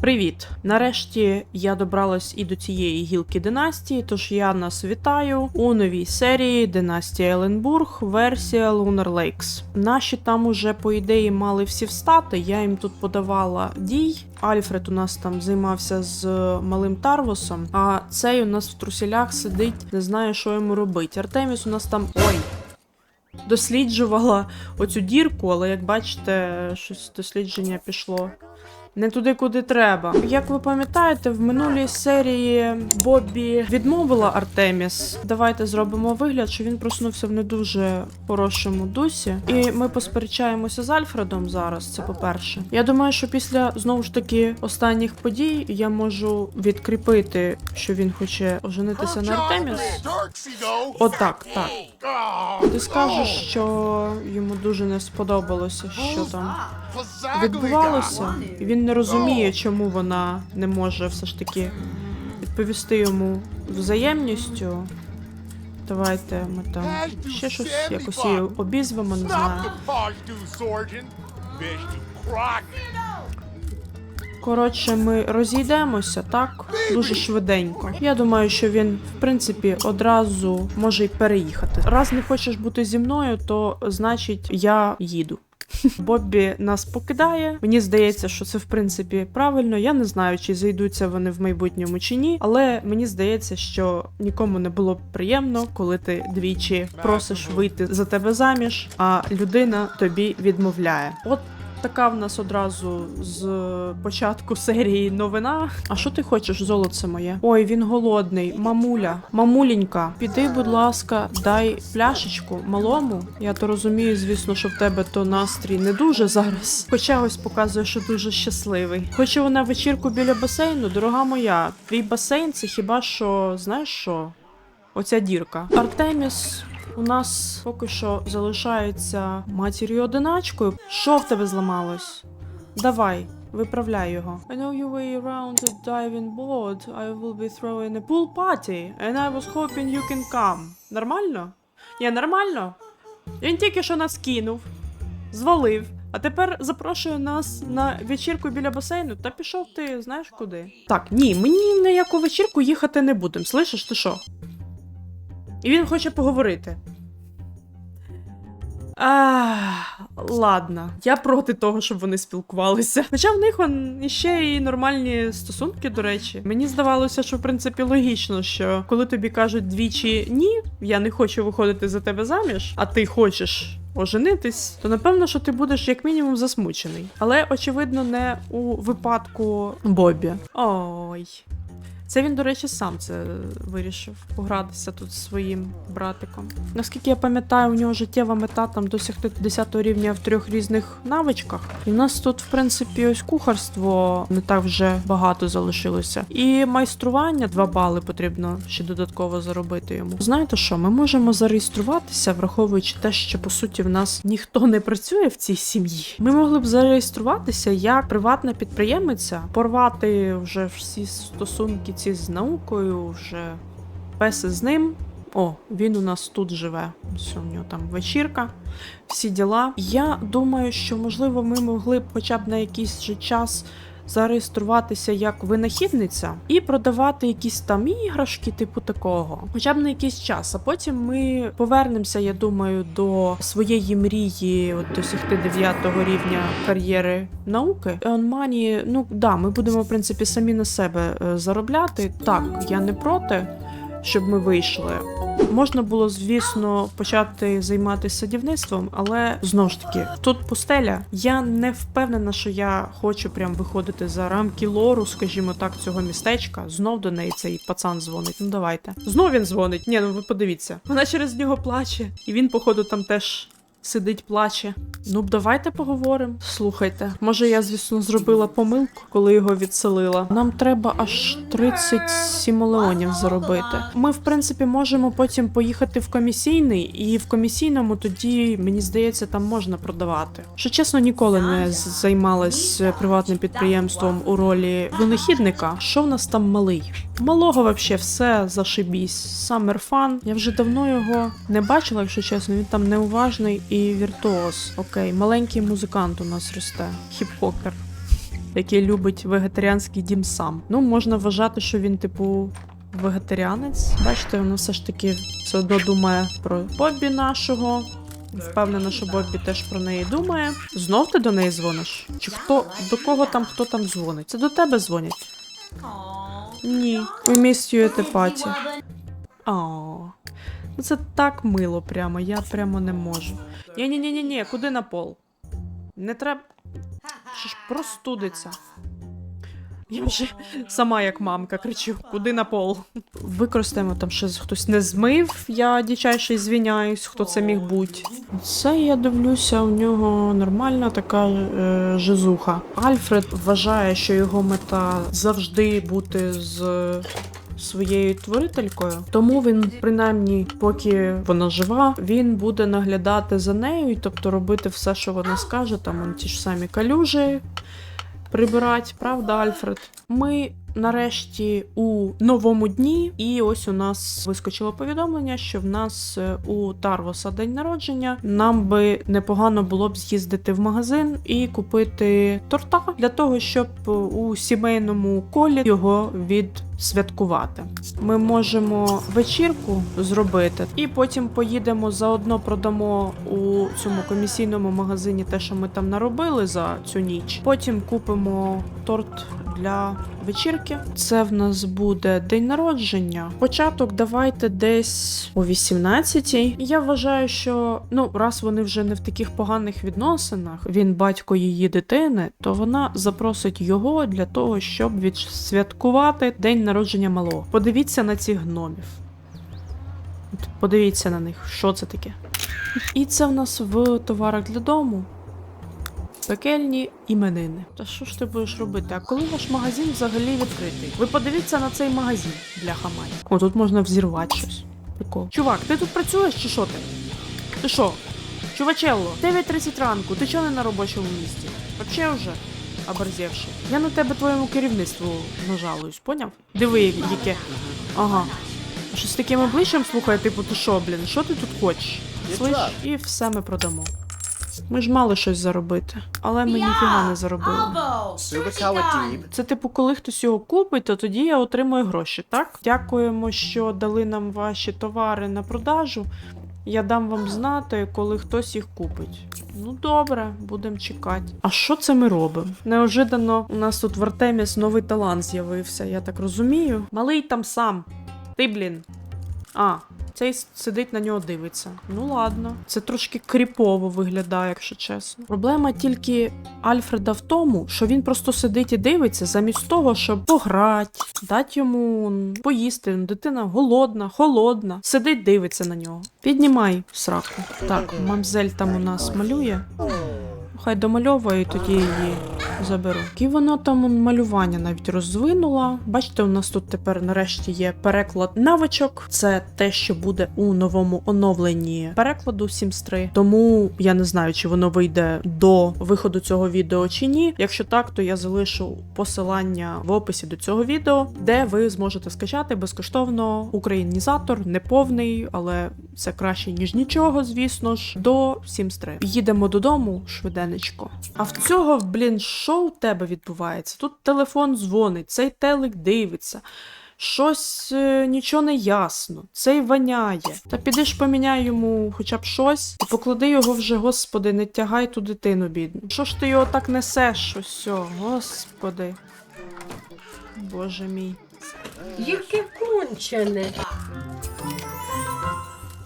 Привіт! Нарешті я добралась і до цієї гілки династії, тож я нас вітаю у новій серії Династія Еленбург, версія Lunar Lakes. Наші там уже, по ідеї, мали всі встати. Я їм тут подавала дій. Альфред у нас там займався з малим Тарвосом, а цей у нас в трусілях сидить, не знає, що йому робити. Артеміс у нас там. Ой! Досліджувала оцю дірку, але як бачите, щось дослідження пішло не туди, куди треба. Як ви пам'ятаєте, в минулій серії Боббі відмовила Артеміс. Давайте зробимо вигляд, що він проснувся в не дуже хорошому дусі. І ми посперечаємося з Альфредом зараз. Це по-перше. Я думаю, що після знову ж таки останніх подій я можу відкріпити, що він хоче оженитися на Артеміс. Отак, так. Ти скажеш, що йому дуже не сподобалося, що там відбувалося, він не розуміє, чому вона не може все ж таки відповісти йому взаємністю. Давайте ми там ще щось якось її обізвемо, не знаю. Коротше, ми розійдемося так дуже швиденько. Я думаю, що він, в принципі, одразу може й переїхати. Раз не хочеш бути зі мною, то значить я їду. Боббі нас покидає. Мені здається, що це в принципі правильно. Я не знаю, чи зайдуться вони в майбутньому чи ні, але мені здається, що нікому не було б приємно, коли ти двічі просиш вийти за тебе заміж, а людина тобі відмовляє. От Така в нас одразу з початку серії новина. А що ти хочеш, золоце моє? Ой, він голодний. Мамуля, мамуленька, піди, будь ласка, дай пляшечку малому. Я то розумію, звісно, що в тебе то настрій не дуже зараз. Хоча ось показує, що дуже щасливий. Хоче вона вечірку біля басейну, дорога моя. Твій басейн це хіба що знаєш що? Оця дірка. Артеміс у нас поки що залишається матір'ю одиначкою. Що в тебе зламалось? Давай, виправляй його. I know your way around the diving board. I will be throwing a pool party, and I was hoping you can come. Нормально? Ні, нормально? Він тільки що нас кинув, звалив, а тепер запрошує нас на вечірку біля басейну. Та пішов ти знаєш куди? Так, ні, мені на яку вечірку їхати не будемо. Слышиш, ти що? І він хоче поговорити. Ах, ладно, я проти того, щоб вони спілкувалися. Хоча в них он іще і нормальні стосунки, до речі. Мені здавалося, що в принципі логічно, що коли тобі кажуть двічі ні, я не хочу виходити за тебе заміж, а ти хочеш. Оженитись, то напевно, що ти будеш як мінімум засмучений. Але очевидно, не у випадку Бобі. Ой. Це він, до речі, сам це вирішив погратися тут зі своїм братиком. Наскільки я пам'ятаю, у нього життєва мета там досягти 10 рівня в трьох різних навичках. І в нас тут, в принципі, ось кухарство не так вже багато залишилося. І майстрування 2 бали потрібно ще додатково заробити йому. Знаєте що? Ми можемо зареєструватися, враховуючи те, що по суті в нас ніхто не працює в цій сім'ї. Ми могли б зареєструватися як приватна підприємиця, порвати вже всі стосунки ці з наукою, вже песи з ним. О, він у нас тут живе. Все, у нього там вечірка, всі діла. Я думаю, що можливо ми могли б хоча б на якийсь же час зареєструватися як винахідниця і продавати якісь там іграшки, типу такого, хоча б на якийсь час. А потім ми повернемося, я думаю, до своєї мрії от досягти 9 рівня кар'єри науки. Онмані, ну да, ми будемо в принципі самі на себе е, заробляти. Так, я не проти. Щоб ми вийшли, можна було, звісно, почати займатися садівництвом, але знову ж таки, тут пустеля. Я не впевнена, що я хочу прям виходити за рамки лору, скажімо так, цього містечка. Знов до неї цей пацан дзвонить. Ну давайте. Знов він дзвонить. Ні, ну ви подивіться. Вона через нього плаче, і він, походу, там теж. Сидить, плаче. Ну, давайте поговоримо. Слухайте, може я, звісно, зробила помилку, коли його відселила. Нам треба аж 37 леонів заробити. Ми, в принципі, можемо потім поїхати в комісійний, і в комісійному тоді, мені здається, там можна продавати. Що чесно, ніколи не займалась приватним підприємством у ролі винахідника. Що в нас там малий? Малого вообще все зашибісь. Самер фан. Я вже давно його не бачила, якщо чесно. Він там неуважний і віртуоз. Окей, маленький музикант у нас росте. Хіп-хопер. який любить вегетаріанський дім сам. Ну, можна вважати, що він, типу, вегетаріанець. Бачите, вона все ж таки все одно думає про Боббі нашого. Впевнена, що Боббі теж про неї думає. Знов ти до неї дзвониш? Чи хто до кого там хто там дзвонить? Це до тебе дзвонять? Ні. У місті тепаті. О, ну це так мило прямо, я прямо не можу. ні ні ні ні ні куди на пол? Не треба. Що ж простудиться. Я вже сама як мамка кричу, куди на пол. Використаємо там ще хтось не змив, я дичайше звіняюсь, хто це міг бути. Це я дивлюся, у нього нормальна така е, жизуха. Альфред вважає, що його мета завжди бути з своєю творителькою. Тому він, принаймні, поки вона жива, він буде наглядати за нею, тобто робити все, що вона скаже, там ті ж самі калюжі прибирати, правда, Альфред? Ми нарешті у новому дні, і ось у нас вискочило повідомлення, що в нас е, у Тарвоса день народження. Нам би непогано було б з'їздити в магазин і купити торта для того, щоб е, у сімейному колі його відсвяткувати. Ми можемо вечірку зробити, і потім поїдемо заодно продамо у цьому комісійному магазині те, що ми там наробили за цю ніч. Потім купимо торт для вечірки. Це в нас буде день народження. Початок давайте десь о 18-й. Я вважаю, що ну раз вони вже не в таких поганих відносинах, він батько її дитини, то вона запросить його для того, щоб відсвяткувати день народження малого. Подивіться на цих гномів. Подивіться на них, що це таке. І це в нас в товарах для дому. Пекельні іменини. Та що ж ти будеш робити? А коли ваш магазин взагалі відкритий? Ви подивіться на цей магазин для хамай. О, тут можна взірвати щось. Прикол. Чувак, ти тут працюєш чи що ти? Ти що? Чувачелло, 9.30 ранку, ти чого не на робочому місці? Вообще вже оборзевши. Я на тебе твоєму керівництву нажалуюсь, поняв? Диви, яке. Ага. Щось з таким обличчям слухай, типу, ти що, блін, що ти тут хочеш? Слиш, і все ми продамо. Ми ж мали щось заробити, але ми ніфіга не заробили. Це типу, коли хтось його купить, то тоді я отримую гроші, так? Дякуємо, що дали нам ваші товари на продажу. Я дам вам знати, коли хтось їх купить. Ну добре, будемо чекати. А що це ми робимо? Неожиданно у нас тут в Артеміс новий талант з'явився, я так розумію. Малий там сам. Ти, блін. А, цей сидить на нього дивиться. Ну ладно, це трошки кріпово виглядає, якщо чесно. Проблема тільки Альфреда в тому, що він просто сидить і дивиться, замість того, щоб пограти, дати йому поїсти. Дитина голодна, холодна. Сидить, дивиться на нього. Піднімай сраку. Так, мамзель там у нас малює. Хай домальовує, і тоді її заберу. І вона там малювання навіть розвинула. Бачите, у нас тут тепер нарешті є переклад навичок. Це те, що буде у новому оновленні перекладу Sims 3. Тому я не знаю, чи воно вийде до виходу цього відео чи ні. Якщо так, то я залишу посилання в описі до цього відео, де ви зможете скачати безкоштовно українізатор, неповний, але це краще ніж нічого, звісно ж. До Sims 3. Їдемо додому швиденечко. А в цього, блін, що у тебе відбувається? Тут телефон дзвонить, цей телек дивиться. Щось е, нічого не ясно, цей воняє. Та піди ж поміняй йому хоча б щось і поклади його вже, господи, не тягай ту дитину, бідну. Що ж ти його так несеш? Ось, господи. Боже мій. Яке кончене.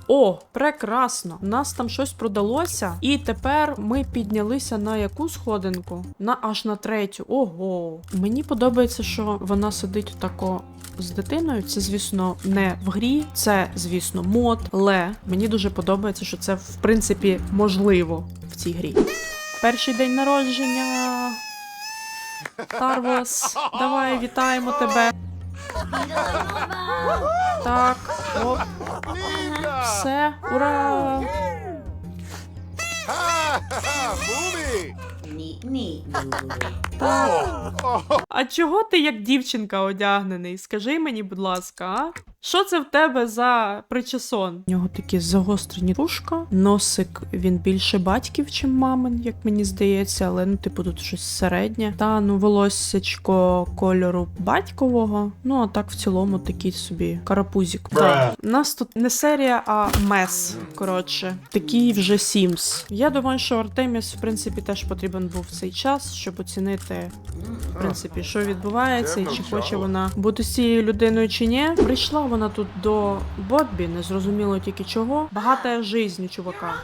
О, прекрасно! Нас там щось продалося, і тепер ми піднялися на яку сходинку? На аж на третю. Ого. Мені подобається, що вона сидить тако з дитиною. Це, звісно, не в грі, це, звісно, мод. Але мені дуже подобається, що це в принципі можливо в цій грі. Перший день народження. Тарвос, давай вітаємо тебе. Так, оп. Все, ура! Ха-ха-ха! Neat, Lulu. Так. А чого ти як дівчинка одягнений? Скажи мені, будь ласка, а? Що це в тебе за причесон? У нього такі загострені вушка, носик він більше батьків, чим мамин, як мені здається, але ну, типу, тут щось середнє. Та ну волоссячко кольору батькового. Ну а так в цілому такий собі карапузик. Так, у нас тут не серія, а мес. Коротше, такий вже Сімс. Я думаю, що Артеміс, в принципі, теж потрібен був цей час, щоб оцінити в принципі, що відбувається, і чи хоче вона бути з цією людиною чи ні. Прийшла вона тут до Боббі, не зрозуміло тільки чого. Багата жизнь чувака.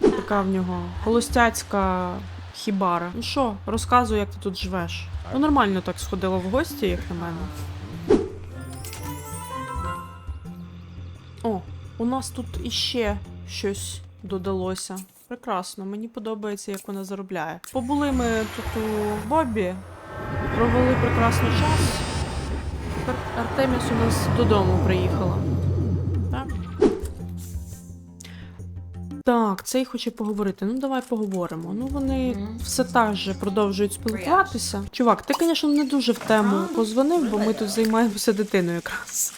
Така в нього холостяцька хібара. Ну що, розказуй, як ти тут живеш. Ну нормально так сходила в гості, як на мене. О, у нас тут іще щось додалося. Прекрасно, мені подобається, як вона заробляє. Побули ми тут у Бобі, провели прекрасний час. Тепер Артеміс у нас додому приїхала. Так? Так, цей хоче поговорити. Ну, давай поговоримо. Ну, вони все так же продовжують спілкуватися. Чувак, ти, звісно, не дуже в тему позвонив, бо ми тут займаємося дитиною якраз.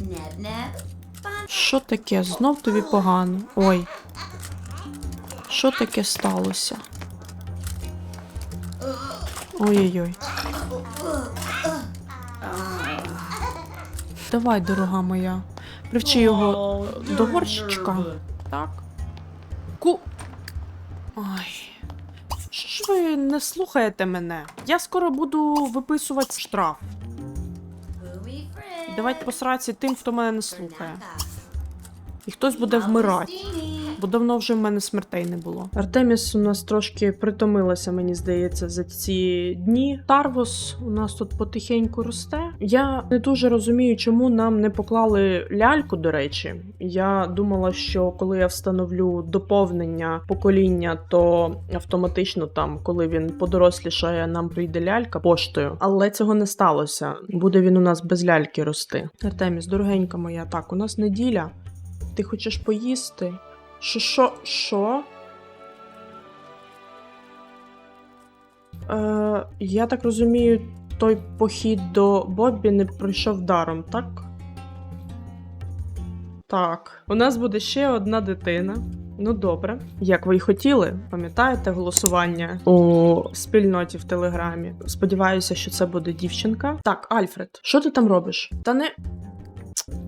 Neb neb. Що таке? Знов тобі погано. Ой. Що таке сталося? Ой-ой-ой. Давай, дорога моя. Привчи його до горщичка. Так. Ку. Ой. Що ж ви не слухаєте мене? Я скоро буду виписувати штраф. Давайте посраці тим, хто мене не слухає. І хтось буде вмирати. Бо давно вже в мене смертей не було. Артеміс у нас трошки притомилася, мені здається, за ці дні. Тарвос у нас тут потихеньку росте. Я не дуже розумію, чому нам не поклали ляльку. До речі, я думала, що коли я встановлю доповнення покоління, то автоматично там, коли він подорослішає, нам прийде лялька поштою. Але цього не сталося. Буде він у нас без ляльки рости. Артеміс, дорогенька моя, так, у нас неділя. Ти хочеш поїсти? Що, що, що? Е, я так розумію, той похід до Боббі не пройшов даром, так? Так. У нас буде ще одна дитина. Ну добре. Як ви й хотіли, пам'ятаєте голосування у спільноті в Телеграмі? Сподіваюся, що це буде дівчинка. Так, Альфред, що ти там робиш? Та не.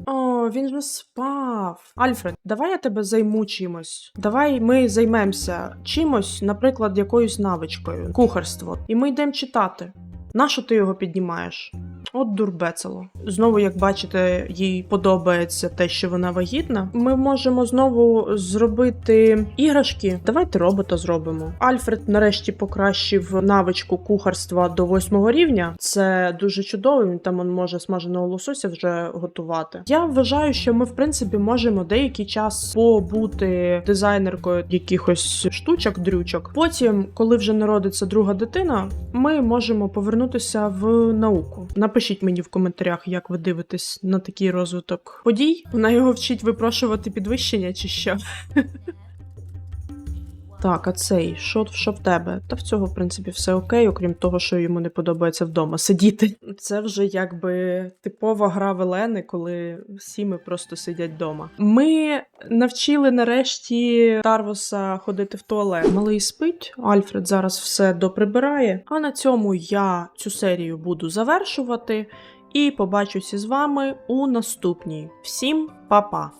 О, він же спав. Альфред, давай я тебе займу чимось. Давай ми займемося чимось, наприклад, якоюсь навичкою, кухарство. І ми йдемо читати. Нащо ти його піднімаєш? От дурбецело. Знову, як бачите, їй подобається те, що вона вагітна. Ми можемо знову зробити іграшки. Давайте робота зробимо. Альфред нарешті покращив навичку кухарства до восьмого рівня. Це дуже чудово. Він там он може смаженого лосося вже готувати. Я вважаю, що ми, в принципі, можемо деякий час побути дизайнеркою якихось штучок, дрючок. Потім, коли вже народиться друга дитина, ми можемо повернутися в науку. Напишіть мені в коментарях, як ви дивитесь на такий розвиток подій. Вона його вчить випрошувати підвищення чи що. Так, а цей, що, що в тебе? Та в цього, в принципі, все окей, окрім того, що йому не подобається вдома сидіти. Це вже якби типова гра Велени, коли всі ми просто сидять вдома. Ми навчили нарешті Тарвоса ходити в туалет. Малий спить, Альфред зараз все доприбирає. А на цьому я цю серію буду завершувати. І побачуся з вами у наступній. Всім па-па!